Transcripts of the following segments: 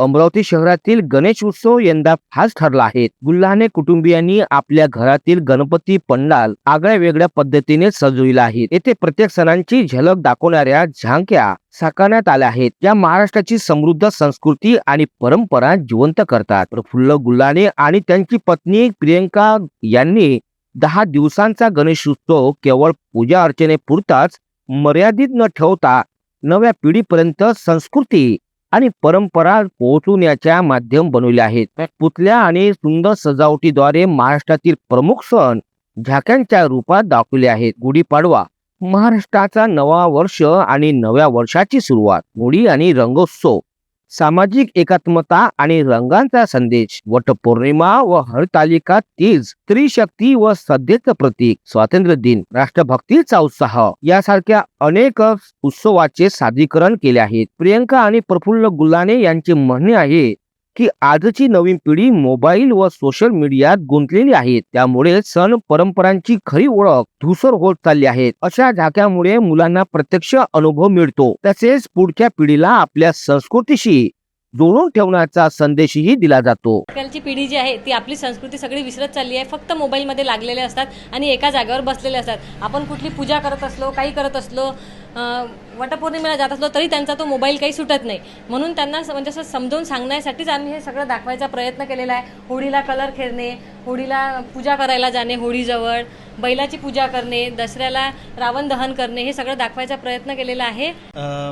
अमरावती शहरातील गणेश उत्सव यंदा खास ठरला आहे. गुल्हाने कुटुंबियांनी आपल्या घरातील गणपती पंडाल आगळ्या वेगळ्या पद्धतीने सजविला आहे. येथे प्रत्येक सणांची झलक दाखवणाऱ्या झांक्या साकारण्यात आल्या आहेत. या महाराष्ट्राची समृद्ध संस्कृती आणि परंपरा जिवंत करतात. प्रफुल्ल गुल्हाने आणि त्यांची पत्नी प्रियंका यांनी दहा दिवसांचा गणेश उत्सव केवळ पूजा अर्चने पुरताच मर्यादित न ठेवता नव्या पिढीपर्यंत संस्कृती आणि परंपरा पोहोचवण्याच्या माध्यम बनवले आहेत. पुतल्या आणि सुंदर सजावटीद्वारे महाराष्ट्रातील प्रमुख सण झाक्यांच्या रूपात दाखवले आहेत. गुढीपाडवा महाराष्ट्राचा नवा वर्ष आणि नव्या वर्षाची सुरुवात गुढी आणि रंगोत्सव सामाजिक एकात्मता आणि रंगांचा संदेश. वटपौर्णिमा व हरतालिका तीज स्त्री शक्ती व सध्याचं प्रतीक. स्वातंत्र्य दिन राष्ट्रभक्तीचा उत्साह. यासारख्या अनेक उत्सवाचे सादरीकरण केले आहेत. प्रियंका आणि प्रफुल्ल गुल्हाने यांचे म्हणणे आहे की आजची नवीन पिढी मोबाईल व सोशल मीडियात गुंतलेली आहे. त्यामुळे सण परंपरांची खरी ओळख धुसर होत चालली आहे. अशा झाक्यामुळे मुलांना प्रत्यक्ष अनुभव मिळतो. तसेच पुढच्या पिढीला आपल्या संस्कृतीशी जोडून ठेवण्याचा संदेशही दिला जातो. आजकालची पिढी जी आहे ती आपली संस्कृती सगळी विसरत चालली आहे. फक्त मोबाईलमध्ये लागलेले असतात आणि एका जागेवर बसलेले असतात. आपण कुठली पूजा करत असलो काही करत असलो वटपौर्णिमेला जात असलो तरी त्यांचा तो मोबाईल काही सुटत नाही. म्हणून त्यांना म्हणजे असं समजावून सांगण्यासाठीच आम्ही हे सगळं दाखवायचा प्रयत्न केलेला आहे. होळीला कलर खेळणे होळीला पूजा करायला जाणे होळीजवळ. बैलाची पूजा करणे दसऱ्याला रावण दहन करणे हे सगळं दाखवायचा प्रयत्न केलेला आहे.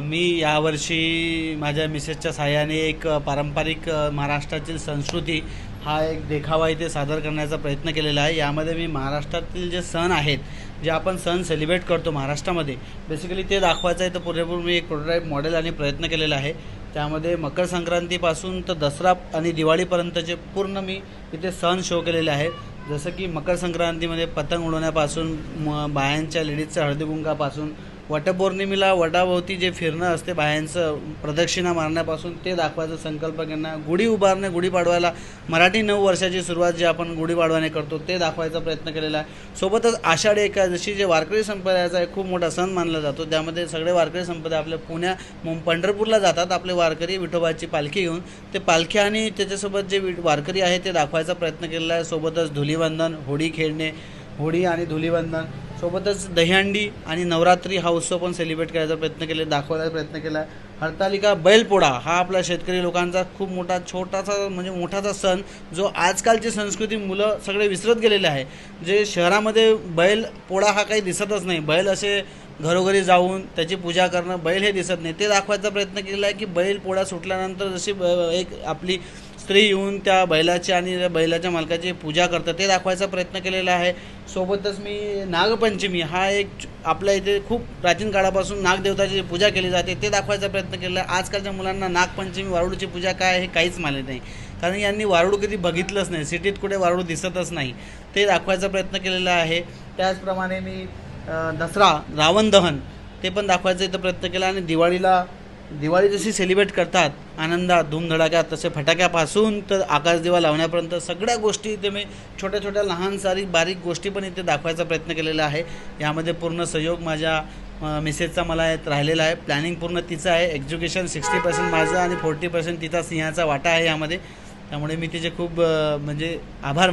मी यावर्षी माझ्या मिसेसच्या साह्याने एक पारंपरिक महाराष्ट्रातील संस्कृती हा एक देखावा इथे सादर करण्याचा प्रयत्न केलेला आहे. यामध्ये मी महाराष्ट्रातील जे सण आहेत जे आपण सण सेलिब्रेट करतो महाराष्ट्रामध्ये बेसिकली ते दाखवायचं आहे. तर पुरेपूर मी एक प्रोटोटाईप मॉडेल आणि प्रयत्न केलेला आहे. त्यामध्ये मकर संक्रांतीपासून तर दसरा आणि दिवाळीपर्यंतचे पूर्ण मी इथे सण शो केलेले आहेत. जसं की मकर संक्रांतीमध्ये पतंग उडवण्यापासून म बायांच्या लेडीजच्या हळदीकुंकापासून वटपौर्णिमेला वटाभोवती जे फिरणं असते बायांचं प्रदक्षिणा मारण्यापासून ते दाखवायचं संकल्प करणं गुढी उभारणे गुढीपाडवायला मराठी नऊ वर्षाची सुरुवात जी आपण गुढीपाडवाने करतो ते दाखवायचा प्रयत्न केलेला आहे. सोबतच आषाढी एकादशी जे वारकरी संप्रदायाचा एक खूप मोठा सण मानला जातो त्यामध्ये सगळे वारकरी संप्रदाय आपल्या पुण्या मुं- पंढरपूरला जातात आपले वारकरी विठोबाची पालखी घेऊन. ते पालखी आणि त्याच्यासोबत जे वि- वारकरी आहे ते दाखवायचा प्रयत्न केलेला आहे. सोबतच धुलीवंदन होळी खेळणे होळी आणि धुलीवंदन. सोबतच दहीहंडी आणि नवरात्री हा उत्सव पण सेलिब्रेट करायचा प्रयत्न केले दाखवायचा प्रयत्न केला. आहे हरतालिका बैलपोळा हा आपला शेतकरी लोकांचा खूप मोठा छोटासा म्हणजे मोठासा सण जो आजकालची संस्कृती मुलं सगळे विसरत गेलेले आहे. जे शहरामध्ये बैलपोळा हा काही दिसतच नाही. बैल असे घरोघरी जाऊन त्याची पूजा करणं बैल हे दिसत नाही. ते दाखवायचा प्रयत्न केला आहे की बैल पोळा सुटल्यानंतर जशी ब- एक आपली स्त्री येऊन त्या बैलाची आणि बैलाच्या मालकाची पूजा करतात. ते दाखवायचा प्रयत्न केलेला आहे. सोबतच मी नागपंचमी हा एक आपल्या इथे खूप प्राचीन काळापासून नागदेवताची पूजा केली जाते. ते दाखवायचा प्रयत्न केला आजकालच्या मुलांना नागपंचमी वारुडूची पूजा काय आहे हे काहीच माहीत नाही. कारण यांनी वारुडू कधी बघितलंच नाही. सिटीत कुठे वारुडू दिसतच नाही. ते दाखवायचा प्रयत्न केलेला आहे. त्याचप्रमाणे मी दसरा रावण दहन ते पण दाखवायचा इथं प्रयत्न केला आणि दिवाळीला दिवाळी जशी सेलिब्रेट करतात आनंदात धूमधडाक्यात तसे फटाक्यापासून तर आकाशदिवा लावण्यापर्यंत सगळ्या गोष्टी इथे मी छोट्या छोट्या लहान सारीक बारीक गोष्टी पण इथे दाखवायचा प्रयत्न केलेला आहे. यामध्ये पूर्ण सहयोग माझ्या मेसेजचा मिसेसचा मला यात राहिलेला आहे. प्लॅनिंग पूर्ण तिचं आहे. एज्युकेशन सिक्स्टी पर्सेंट माझं आणि फोर्टी पर्सेंट तिचा सिंहाचा वाटा आहे यामध्ये. त्यामुळे मी तिचे खूप म्हणजे आभार